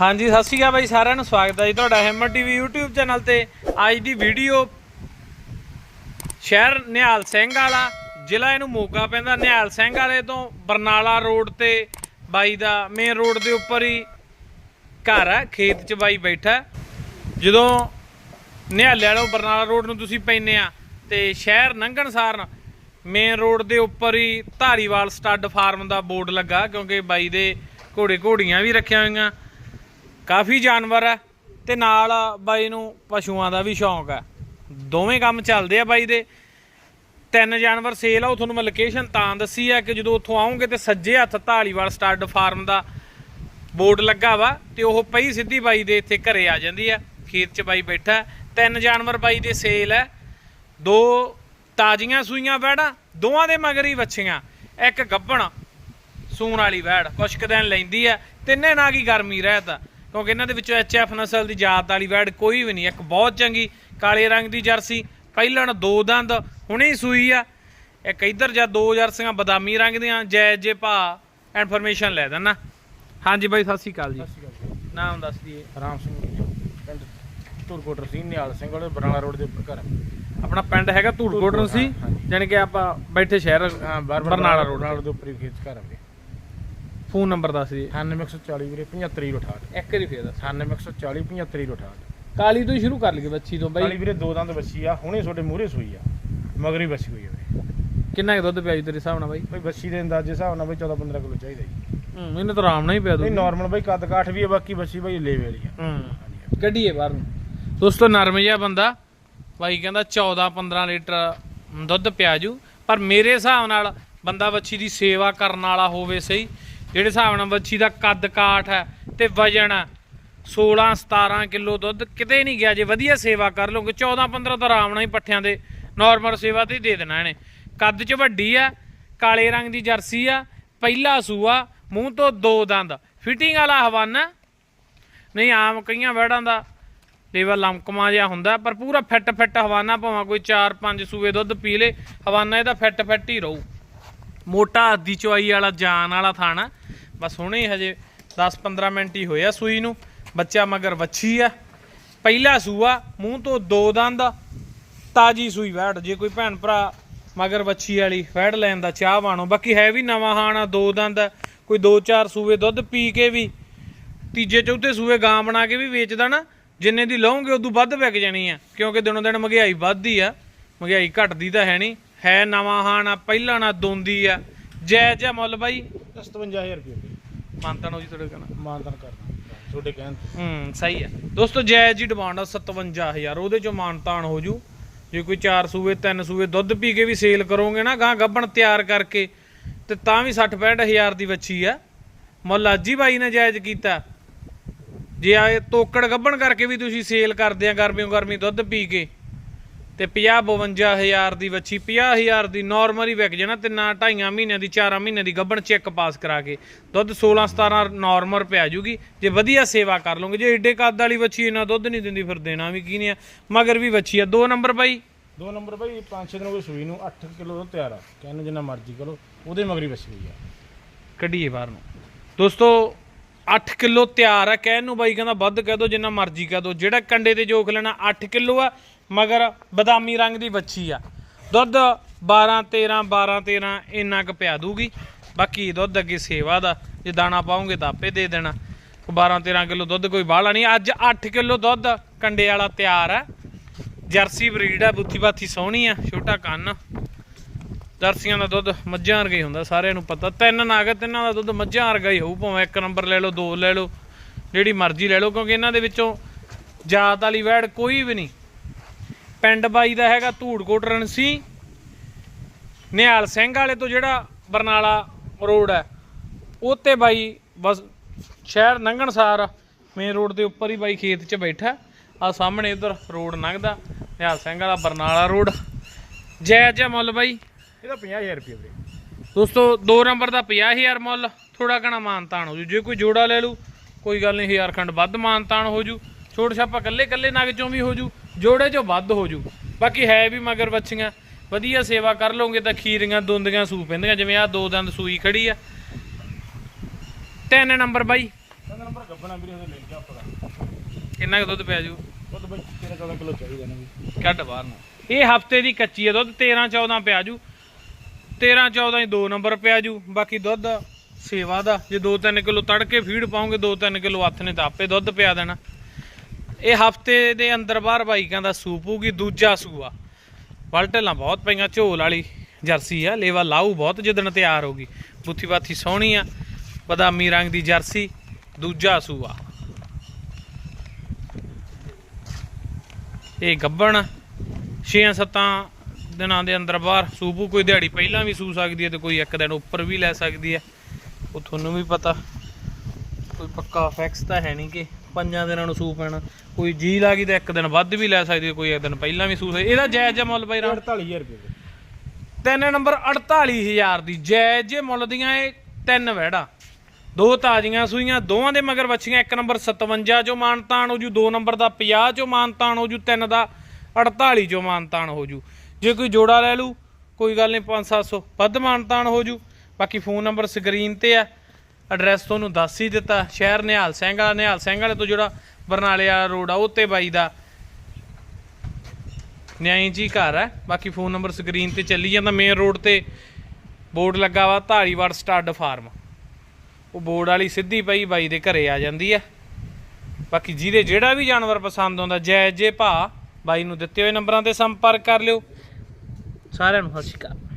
ਹਾਂਜੀ, ਸਤਿ ਸ਼੍ਰੀ ਅਕਾਲ ਬਾਈ, ਸਾਰਿਆਂ ਨੂੰ ਸਵਾਗਤ ਹੈ ਜੀ ਤੁਹਾਡਾ ਹਿੰਮਤ ਟੀਵੀ YouTube ਚੈਨਲ ਤੇ। ਅੱਜ ਦੀ ਵੀਡੀਓ ਸ਼ਹਿਰ ਨਿਹਾਲ ਸਿੰਘ ਵਾਲਾ, ਜ਼ਿਲ੍ਹਾ ਇਹਨੂੰ ਮੋਗਾ ਪੈਂਦਾ। ਨਿਹਾਲ ਸਿੰਘ ਵਾਲੇ ਤੋਂ ਬਰਨਾਲਾ ਰੋਡ ਤੇ ਬਾਈ ਦਾ ਮੇਨ ਰੋਡ ਦੇ ਉੱਪਰ ਹੀ ਘਰ ਹੈ, ਖੇਤ 'ਚ ਬਾਈ ਬੈਠਾ ਜਦੋਂ ਨਿਹਾਲੇ ਵਾਲੋਂ ਬਰਨਾਲਾ ਰੋਡ ਨੂੰ ਤੁਸੀਂ ਪੈਂਦੇ ਆ ਤੇ ਸ਼ਹਿਰ ਲੰਘਣ ਸਾਰਨ ਮੇਨ ਰੋਡ ਦੇ ਉੱਪਰ ਹੀ ਧਾਰੀਵਾਲ ਸਟੱਡ ਫਾਰਮ ਦਾ ਬੋਰਡ ਲੱਗਾ, ਕਿਉਂਕਿ ਬਾਈ ਦੇ ਘੋੜੇ ਘੋੜੀਆਂ ਵੀ ਰੱਖੀਆਂ ਹੋਈਆਂ। ਕਾਫੀ ਜਾਨਵਰ ਆ ਤੇ ਨਾਲ ਬਾਈ ਨੂੰ ਪਸ਼ੂਆਂ ਦਾ ਵੀ ਸ਼ੌਂਕ ਆ ਦੋਵੇਂ ਕੰਮ ਚੱਲਦੇ ਆ ਬਾਈ ਦੇ। ਤਿੰਨ ਜਾਨਵਰ ਸੇਲ ਆ ਉਹ ਤੁਹਾਨੂੰ ਮੈਂ ਲੋਕੇਸ਼ਨ ਤਾਂ ਦੱਸੀ ਆ ਕਿ ਜਦੋਂ ਉੱਥੋਂ ਆਉਂਗੇ ਤੇ ਸੱਜੇ ਹੱਥ ਢਾਲੀਵਾਲ ਸਟੱਡ ਫਾਰਮ ਦਾ ਬੋਰਡ ਲੱਗਾ ਵਾ ਤੇ ਉਹ ਪਈ ਸਿੱਧੀ ਬਾਈ ਦੇ ਇੱਥੇ ਘਰੇ ਆ ਜਾਂਦੀ ਆ। ਖੇਤ 'ਚ ਬਾਈ ਬੈਠਾ ਤਿੰਨ ਜਾਨਵਰ ਬਾਈ ਦੇ ਸੇਲ ਹੈ। ਦੋ ਤਾਜ਼ੀਆਂ ਸੂਈਆਂ ਵੈੜਾਂ, ਦੋਵਾਂ ਦੇ ਮਗਰ ਹੀ ਵੱਛੀਆਂ। ਇੱਕ ਗੱਭਣ, ਸੂਣ ਵਾਲੀ ਵੈੜ। ਕੁਛ ਕੁ ਦਿਨ ਲੈਂਦੀ ਆ। ਤਿੰਨੇ ਨਾ ਹੀ ਗਰਮੀ ਰਹਿਤ ਕਿਉਂਕਿ ਇਹਨਾਂ ਦੇ ਵਿੱਚੋਂ ਐਚਐਫ ਨਸਲ ਦੀ ਜਾਤ ਵਾਲੀ ਵੈੜ ਕੋਈ ਵੀ ਨਹੀਂ ਇੱਕ ਬਹੁਤ ਚੰਗੀ ਕਾਲੇ ਰੰਗ ਦੀ ਜਰਸੀ ਪਹਿਲਣ ਦੋ ਦੰਦ ਹੁਣੇ ਸੂਈ ਆ ਇੱਕ ਇੱਧਰ ਜਾਂ ਦੋ ਜਰਸੀਆਂ ਬਦਾਮੀ ਰੰਗ ਦੀਆਂ ਜਾਇਜ਼ ਜੇ ਭਾ ਇਨਫੋਰਮੇਸ਼ਨ ਲੈ ਦੇਣਾ ਹਾਂਜੀ ਬਾਈ ਸਤਿ ਸ਼੍ਰੀ ਅਕਾਲ ਜੀ ਜੀ। ਨਾਮ ਦੱਸ ਦਈਏ ਰਾਮ ਸਿੰਘ ਜੀ, ਪਿੰਡ ਧੁਰਕੋਟ ਰਸੀਨ ਨਿਹਾਲ ਸਿੰਘ ਵਾਲੇ ਬਰਨਾਲਾ ਰੋਡ ਦੇ ਉੱਪਰ ਘਰ। ਆਪਣਾ ਪਿੰਡ ਹੈਗਾ ਧੂੜਕੋਟ ਸੀ। ਜਾਣੀ ਕਿ ਆਪਾਂ ਬੈਠੇ ਸ਼ਹਿਰ ਬਰਨਾਲਾ ਰੋਡ ਦੇ ਉੱਪਰ ਹੀ ਖੇਤ ਘਰ ਹੈ ਫੋਨ ਨੰਬਰ ਦੱਸ ਦਈਏ 9140 ਵੀਰੇ 7568 ਇੱਕ ਵਾਰੀ ਫੇਰ ਦੱਸ। 9140 7568 ਕਾਲੀ ਤੋਂ ਹੀ ਸ਼ੁਰੂ ਕਰ ਲਈਏ ਬੱਚੀ ਤੋਂ ਕਾਲੀ ਬਾਈ ਵੀਰੇ ਦੋ ਦੰਦ ਬੱਚੀ ਆ ਹੁਣੇ ਤੁਹਾਡੇ ਮੂਹਰੇ ਸੂਈ ਆ। ਮਗਰੀ ਬੱਚੀ ਹੋਈ ਆ ਵੀਰੇ। ਕਿੰਨਾ ਕੁ ਦੁੱਧ ਪਿਆ ਜੀ ਤੇਰੇ ਹਿਸਾਬ ਨਾਲ ਬਾਈ? ਬਈ ਬੱਚੀ ਦੇ ਅੰਦਾਜ਼ੇ ਹਿਸਾਬ ਨਾਲ ਬਈ 14 15 ਕਿਲੋ ਚਾਹੀਦਾ ਜੀ। ਹੂੰ ਇਹਨੇ ਤਾਂ ਆਰਾਮ ਨਾਲ ਹੀ ਪਿਆ ਨਹੀਂ ਦੂ ਨਾਰਮਲ ਬਈ ਕੱਦ ਕਾਠ ਵੀ ਆ ਬਾਕੀ ਬੱਚੀ ਬਈ ਲੈ ਵਾਲੀ ਆ। ਹੂੰ ਹਾਂਜੀ ਕੱਢੀਏ ਬਾਹਰ ਨੂੰ। ਦੋਸਤੋ ਨਰਮ ਜਿਹਾ ਬੰਦਾ। ਬਾਈ ਕਹਿੰਦਾ 14 15 ਲੀਟਰ ਦੁੱਧ ਪਿਆ ਜੂ। ਪਰ ਮੇਰੇ ਹਿਸਾਬ ਨਾਲ ਬੰਦਾ ਬੱਚੀ ਦੀ ਸੇਵਾ ਕਰਨ ਵਾਲਾ ਹੋਵੇ ਸਹੀ। ਜਿਹੜੇ ਹਿਸਾਬ ਨਾਲ ਵੱਛੀ ਦਾ ਕੱਦ ਕਾਠ ਹੈ ਤੇ ਵਜਨ ਹੈ 16 17 ਕਿਲੋ ਦੁੱਧ, ਕਿਤੇ ਨਹੀਂ ਗਿਆ ਜੇ ਵਧੀਆ ਸੇਵਾ ਕਰ ਲਓਗੇ 14 15 ਤਾਂ ਆਰਾਮ ਨਾਲ ਹੀ ਪੱਠਿਆਂ ਦੇ ਨਾਰਮਲ ਸੇਵਾ ਤੇ ਦੇ ਦੇਣਾ ਇਹਨੇ। ਕੱਦ 'ਚ ਵੱਡੀ ਆ ਕਾਲੇ ਰੰਗ ਦੀ ਜਰਸੀ ਆ, ਪਹਿਲਾ ਸੂਆ, ਮੂੰਹ ਤੋਂ ਦੋ ਦੰਦ। ਫਿਟਿੰਗ ਵਾਲਾ ਹਵਾਨਾ ਨਹੀਂ, ਆਮ ਕਈਆਂ ਵੜਾਂ ਦਾ ਲੇਵਲ ਲਮਕਮਾ ਜਿਹਾ ਹੁੰਦਾ, ਪਰ ਪੂਰਾ ਫਿੱਟ ਫਿੱਟ ਹਵਾਨਾ, ਭਾਵੇਂ ਕੋਈ 4-5 ਸੂਏ ਦੁੱਧ ਪੀ ਲੇ, ਹਵਾਨਾ ਇਹਦਾ ਫਿੱਟ ਫਿੱਟ ਹੀ ਰਹੂ। ਮੋਟਾ ਅੱਧੀ ਚੋਈ ਵਾਲਾ, ਜਾਨ ਵਾਲਾ ਥਾਣਾ। ਬਸ ਹੁਣੇ ਹਜੇ 10-15 ਮਿੰਟ ਹੀ ਹੋਇਆ ਸੂਈ ਨੂੰ। ਬੱਚਾ ਮਗਰ ਵੱਛੀ ਆ। ਪਹਿਲਾ ਸੂਆ ਮੂੰਹ ਤੋਂ ਦੋ ਦੰਦ ਤਾਜੀ ਸੂਈ ਵੈੜ ਜੇ ਕੋਈ ਭੈਣ ਭਰਾ ਮਗਰ ਵੱਛੀ ਵਾਲੀ ਵੈੜ ਲੈਣ ਦਾ ਚਾਹ ਵਾਣੋ ਬਾਕੀ ਹੈ ਵੀ ਨਵਾਂ ਹਾਣਾ ਦੋ ਦੰਦ ਆ, ਕੋਈ 2-4 ਸੂਏ ਦੁੱਧ ਪੀ ਕੇ ਵੀ ਤੀਜੇ ਚੌਥੇ ਸੂਏ ਗਾਂ ਬਣਾ ਕੇ ਵੀ ਵੇਚਦਾ ਨਾ ਜਿੰਨੇ ਦੀ ਲਓਗੇ ਉਦੋਂ ਵੱਧ ਵਿਕ ਜਾਣੀ ਆ। ਕਿਉਂਕਿ ਦਿਨੋਂ ਦਿਨ ਮਹਿੰਗਾਈ ਵੱਧਦੀ ਆ। ਮਹਿੰਗਾਈ ਘਟਦੀ ਤਾਂ ਹੈ ਨਹੀਂ। ਹੈ ਨਵਾਂ ਹਾਣਾ ਪਹਿਲਾਂ ਨਾ ਦੋਂਦੀ ਆ। ਜੈ ਜੈ ਮੁੱਲ ਬਾਈ। 57000 ਰੁਪਏ। ਮੰਤਨ ਹੋ ਜੀ ਤੁਹਾਡੇ ਕਹਣਾ। ਮਾਨਤਨ ਕਰਦਾ ਤੁਹਾਡੇ ਕਹਿਣ ਤੇ। ਹੂੰ ਸਹੀ ਆ ਦੋਸਤੋ ਜਾਇਜ਼ ਜੀ ਡਿਮਾਂਡ ਆ 57000 ਉਹਦੇ ਚੋਂ ਮਾਨਤਾਨ ਹੋ ਜੂ। ਜੇ ਕੋਈ 4 ਸੂਏ 3 ਸੂਏ ਦੁੱਧ ਪੀ ਕੇ ਵੀ ਸੇਲ ਕਰੋਗੇ ਨਾ ਗਾਂ ਗੱਬਣ ਤਿਆਰ ਕਰਕੇ ਤੇ ਤਾਂ ਵੀ 60 65000 ਦੀ ਬੱਚੀ ਆ। ਮੁੱਲ ਅੱਜ ਹੀ ਬਾਈ ਨੇ ਜਾਇਜ਼ ਕੀਤਾ। ਜੇ ਆ ਇਹ ਤੋਕੜ ਗੱਬਣ ਕਰਕੇ ਵੀ ਤੁਸੀਂ ਸੇਲ ਕਰਦੇ ਆ ਗਰਮੀਓ ਗਰਮੀ ਦੁੱਧ ਪੀ ਕੇ ਤੇ 50 52000 ਦੀ ਬੱਚੀ 50000 ਦੀ ਨਾਰਮਲ ਹੀ ਵਿਕ ਜਾਣਾ ਤਿੰਨਾਂ ਢਾਈਆਂ ਮਹੀਨਿਆਂ ਦੀ 4 ਮਹੀਨਿਆਂ ਦੀ ਗੱਬਣ ਚੈੱਕ ਪਾਸ ਕਰਾ ਕੇ। ਦੁੱਧ 16 17 ਨਾਰਮਲ ਪਿਆ ਜੂਗੀ। ਜੇ ਵਧੀਆ ਸੇਵਾ ਕਰ ਲਓਗੇ ਜੇ ਏਡੇ ਕੱਦ ਵਾਲੀ ਬੱਚੀ ਇਹਨਾਂ ਦੁੱਧ ਨਹੀਂ ਦਿੰਦੀ ਫਿਰ ਦੇਣਾ ਵੀ ਕੀ ਨਹੀਂ ਆ। ਮਗਰ ਵੀ ਬੱਚੀ ਆ। ਦੋ ਨੰਬਰ ਬਾਈ। ਦੋ ਨੰਬਰ ਭਾਈ 5-6 ਦਿਨ ਹੋ ਗਏ ਸੂਈ ਨੂੰ 8 ਕਿਲੋ ਤਿਆਰ ਆ। ਕਹਿੰਨ ਜਿੰਨਾ ਮਰਜ਼ੀ ਕਰੋ ਉਹਦੇ ਮਗਰੀ ਹੋਈ ਆ। ਕੱਢੀਏ ਬਾਹਰ ਨੂੰ। ਦੋਸਤੋ 8 ਕਿਲੋ ਤਿਆਰ ਆ। ਕਹਿਣ ਨੂੰ ਬਾਈ ਕਹਿੰਦਾ ਵੱਧ ਕਹਿ ਦੋ ਜਿੰਨਾ ਮਰਜ਼ੀ ਕਹਿ ਦੋ। ਜਿਹੜਾ ਕੰਡੇ ਤੇ ਜੋਖ ਲੈਣਾ 8 ਕਿਲੋ ਆ ਮਗਰ ਬਦਾਮੀ ਰੰਗ ਦੀ ਵੱਛੀ ਆ। ਦੁੱਧ 12 13 12 13 ਇੰਨਾ ਕੁ ਪਿਆ ਦੂਗੀ ਬਾਕੀ ਦੁੱਧ ਅੱਗੇ ਸੇਵਾ ਦਾ, ਜੇ ਦਾਣਾ ਪਾਉਂਗੇ ਤਾਂ ਆਪੇ ਦੇ ਦੇਣਾ। 12 13 ਕਿਲੋ ਦੁੱਧ ਕੋਈ ਬਾਹਲਾ ਨਹੀਂ। ਅੱਜ 8 ਕਿਲੋ ਦੁੱਧ ਕੰਡੇ ਵਾਲਾ ਤਿਆਰ ਆ। ਜਰਸੀ ਬਰੀਡ ਆ, ਬੁੱਥੀ ਬਾਥੀ ਸੋਹਣੀ ਆ, ਛੋਟਾ ਕੰਨ। ਜਰਸੀਆਂ ਦਾ ਦੁੱਧ ਮੱਝਾਂ ਵਰਗਾ ਹੀ ਹੁੰਦਾ, ਸਾਰਿਆਂ ਨੂੰ ਪਤਾ। ਤਿੰਨ ਨਾਗ, ਤਿੰਨਾਂ ਦਾ ਦੁੱਧ ਮੱਝਾਂ ਵਰਗਾ ਹੀ ਹੋਊ, ਭਾਵੇਂ ਇੱਕ ਨੰਬਰ ਲੈ ਲਓ, ਦੋ ਲੈ ਲਓ, ਜਿਹੜੀ ਮਰਜ਼ੀ ਲੈ ਲਓ, ਕਿਉਂਕਿ ਇਹਨਾਂ ਦੇ ਵਿੱਚੋਂ ਜਾਤ ਵਾਲੀ ਵੈੜ ਕੋਈ ਵੀ ਨਹੀਂ। ਪਿੰਡ ਬਾਈ ਦਾ ਹੈਗਾ ਧੂੜਕੋਟ ਰਣਸੀ। ਨਿਹਾਲ ਸਿੰਘ ਵਾਲੇ ਤੋਂ ਜਿਹੜਾ ਬਰਨਾਲਾ ਰੋਡ ਹੈ ਉੱਤੇ ਬਾਈ ਬਸ ਸ਼ਹਿਰ ਲੰਘਣਸਾਰ ਮੇਨ ਰੋਡ ਦੇ ਉੱਪਰ ਹੀ ਬਾਈ ਖੇਤ 'ਚ ਬੈਠਾ। ਆ ਸਾਹਮਣੇ ਇਧਰ ਰੋਡ ਲੰਘਦਾ ਨਿਹਾਲ ਸਿੰਘ ਵਾਲਾ ਬਰਨਾਲਾ ਰੋਡ। ਜੈ ਜੈ ਮੁੱਲ ਬਾਈ। ਇਹਦਾ 50000 ਰੁਪਏ ਵੀਰੇ। ਦੋਸਤੋ 2 ਨੰਬਰ ਦਾ 50000 ਮੁੱਲ ਥੋੜਾ ਘਣਾ ਮਾਨਤਾਨ ਹੋ ਜੂ। ਜੇ ਕੋਈ ਜੋੜਾ ਲੈ ਲੂ ਕੋਈ ਗੱਲ ਨਹੀਂ ਹਜ਼ਾਰ ਖੰਡ ਵੱਧ ਮਾਨਤਾਨ ਹੋ ਜੂ। ਛੋਟ ਛਾਪਾ ਕੱਲੇ ਕੱਲੇ ਨਗ ਚੋਂ ਵੀ ਹੋ ਜੂ। ਜੋੜੇ ਚੋਂ ਵੱਧ ਹੋ ਜੂ। ਬਾਕੀ ਹੈ ਵੀ ਮਗਰ ਬੱਚੀਆਂ ਵਧੀਆ ਸੇਵਾ ਕਰ ਲਓਗੇ ਤਾਂ ਖੀਰੀਆਂ ਦੁੰਦੀਆਂ ਸੂ ਪੈਂਦੀਆਂ। ਜਿਵੇਂ ਆ ਦੋ ਦੰਦ ਸੂਈ ਖੜੀ ਆ। ਤਿੰਨ ਨੰਬਰ ਬਾਈ। ਤਿੰਨ ਨੰਬਰ ਗੱਬਣਾ ਵੀਰੇ ਉਹਦੇ ਲੈ ਜਾ ਪੜਾ ਕਿੰਨਾ ਕੁ ਦੁੱਧ ਪਿਆ ਜੂ? ਤਾਂ ਬਈ 13 14 ਕਿਲੋ ਚਾਹੀਦਾ ਨਾ ਵੀ ਕੱਢ ਬਾਹਰ ਨੂੰ। ਇਹ ਹਫ਼ਤੇ ਦੀ ਕੱਚੀ ਹੈ ਦੁੱਧ 13 14 ਪਿਆ ਜੂ। 13 14 ਹੀ 2 ਨੰਬਰ ਪਿਆ ਜੂ। ਬਾਕੀ ਦੁੱਧ ਸੇਵਾ ਦਾ। ਜੇ 2-3 ਕਿਲੋ ਤੜਕੇ ਫੀਡ ਪਾਉਂਗੇ 2-3 ਕਿਲੋ ਹੱਥ ਨੇ ਤਾਂ ਆਪੇ ਦੁੱਧ ਪਿਆ ਦੇਣਾ। ਇਹ ਹਫ਼ਤੇ ਦੇ ਅੰਦਰ ਬਾਹਰ ਬਾਈਕਾਂ ਦਾ ਸੂਪ ਹੋਊਗੀ ਦੂਜਾ ਸੂਆ ਵਲਟਲਾਂ ਬਹੁਤ ਪਈਆਂ, ਝੋਲ ਵਾਲੀ ਜਰਸੀ ਆ, ਲੇਵਾ ਲਾਊ ਬਹੁਤ ਜਿੱਦਣ ਤਿਆਰ ਹੋਗੀ ਬੁੱਥੀ ਬਾਥੀ ਸੋਹਣੀ ਆ, ਬਦਾਮੀ ਰੰਗ ਦੀ ਜਰਸੀ, ਦੂਜਾ ਸੂਆ ਇਹ ਗੱਬਣ 6-7 ਦਿਨਾਂ ਦੇ ਅੰਦਰ ਬਾਹਰ ਸੂਪੂ ਕੋਈ ਦਿਹਾੜੀ ਪਹਿਲਾਂ ਵੀ ਸੂ ਸਕਦੀ ਹੈ ਤੇ ਕੋਈ ਇੱਕ ਦਿਨ ਉੱਪਰ ਵੀ ਲੈ ਸਕਦੀ ਹੈ। ਉਹ ਤੁਹਾਨੂੰ ਵੀ ਪਤਾ, ਕੋਈ ਪੱਕਾ ਫੈਕਸ ਤਾਂ ਹੈ ਨਹੀਂ ਕਿ ਪੰਜਾਂ ਦਿਨਾਂ ਨੂੰ ਸੂ ਪੈਣਾ। ਕੋਈ ਜੀ ਲੱਗੀ ਤਾਂ ਇੱਕ ਦਿਨ ਵੱਧ ਵੀ ਲੈ ਸਕਦੀ ਕੋਈ ਇੱਕ ਦਿਨ ਪਹਿਲਾਂ ਵੀ ਸੂ ਸਕਦੀ ਇਹਦਾ ਜਾਇਜ਼ ਜਿਹਾ ਮੁੱਲ ਬਾਈ ਰਾਮ। 48000 ਰੁਪਏ। ਤਿੰਨ ਨੰਬਰ 48000 ਦੀ ਜਾਇਜ਼ ਜੇ ਮੁੱਲ ਦੀਆਂ ਇਹ ਤਿੰਨ ਵਹਿੜਾ। ਦੋ ਤਾਜ਼ੀਆਂ ਸੂਈਆਂ ਦੋਵਾਂ ਦੇ ਮਗਰ ਬੱਚੀਆਂ ਇੱਕ ਨੰਬਰ 57 ਚੋਂ ਮਾਨਤਾਨ ਹੋ ਜੂ ਦੋ ਨੰਬਰ ਦਾ 50 ਚੋਂ ਮਾਨਤਾਨ ਹੋ ਜੂ ਤਿੰਨ ਦਾ 48 ਚੋਂ ਮਾਨਤਾਨ ਹੋ ਜੂ। ਜੇ ਕੋਈ ਜੋੜਾ ਲੈ ਲੂ ਕੋਈ ਗੱਲ ਨਹੀਂ 5-700 ਵੱਧ ਮਾਨਤਾਨ ਹੋ ਜੂ। ਬਾਕੀ ਫੋਨ ਨੰਬਰ ਸਕਰੀਨ ਤੇ ਆ। ਐਡਰੈਸ ਤੁਹਾਨੂੰ ਦੱਸ ਹੀ ਦਿੱਤਾ। ਸ਼ਹਿਰ ਨਿਹਾਲ ਸਿੰਘ ਵਾਲਾ ਨਿਹਾਲ ਸਿੰਘ ਵਾਲੇ ਤੋਂ ਜਿਹੜਾ ਬਰਨਾਲੇ ਵਾਲਾ ਰੋਡ ਆ ਉੱਤੇ ਬਾਈ ਦਾ। ਨਿਆਈ ਜੀ ਘਰ ਹੈ ਬਾਕੀ ਫੋਨ ਨੰਬਰ ਸਕਰੀਨ ਤੇ ਚੱਲੀ ਜਾਂਦਾ। ਮੇਨ ਰੋਡ ਤੇ ਬੋਰਡ ਲੱਗਾ ਵਾ ਧਾਰੀਵਾੜ ਸਟੱਡ ਫਾਰਮ ਉਹ ਬੋਰਡ ਵਾਲੀ ਸਿੱਧੀ ਪਈ, ਬਾਈ ਦੇ ਘਰੇ ਆ ਜਾਂਦੀ ਹੈ ਬਾਕੀ ਜਿਹਦੇ ਜਿਹੜਾ ਵੀ ਜਾਨਵਰ ਪਸੰਦ ਆਉਂਦਾ, ਜੈ ਜੇ ਭਾ, ਬਾਈ ਨੂੰ ਦਿੱਤੇ ਹੋਏ ਨੰਬਰਾਂ ਤੇ ਸੰਪਰਕ ਕਰ ਲਿਓ। ਸਾਰਿਆਂ ਨੂੰ ਸਤਿ ਸ਼੍ਰੀ ਅਕਾਲ।